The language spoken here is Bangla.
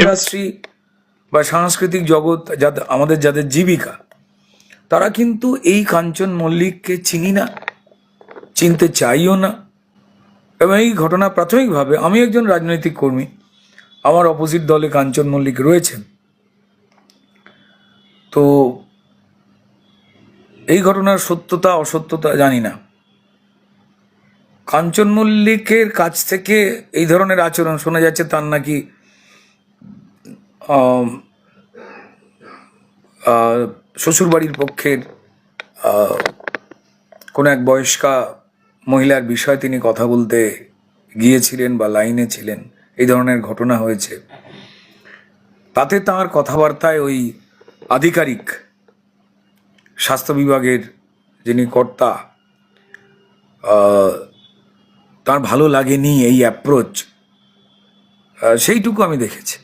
ইন্ডাস্ট্রি বা সাংস্কৃতিক জগৎ যাদের আমাদের যাদের জীবিকা, তারা কিন্তু এই কাঞ্চন মল্লিককে চিনি না, চিনতে চাইও না। এবং এই ঘটনা প্রাথমিকভাবে আমি একজন রাজনৈতিক কর্মী, আমার অপোজিট দলে কাঞ্চন মল্লিক রয়েছেন। তো এই ঘটনার সত্যতা, অসত্যতা জানি না। কাঞ্চন মল্লিকের কাছ থেকে এই ধরনের আচরণ শোনা যাচ্ছে, তার নাকি শ্বশুরবাড়ির পক্ষের কোনো এক বয়স্কা মহিলার বিষয়ে তিনি কথা বলতে গিয়েছিলেন বা লাইনে ছিলেন, এই ধরনের ঘটনা হয়েছে। তাতে তাঁর কথাবার্তায় ওই আধিকারিক, স্বাস্থ্য বিভাগের যিনি কর্তা তার ভালো লাগেনি এই অ্যাপ্রোচ সেইটুকু আমি দেখেছি।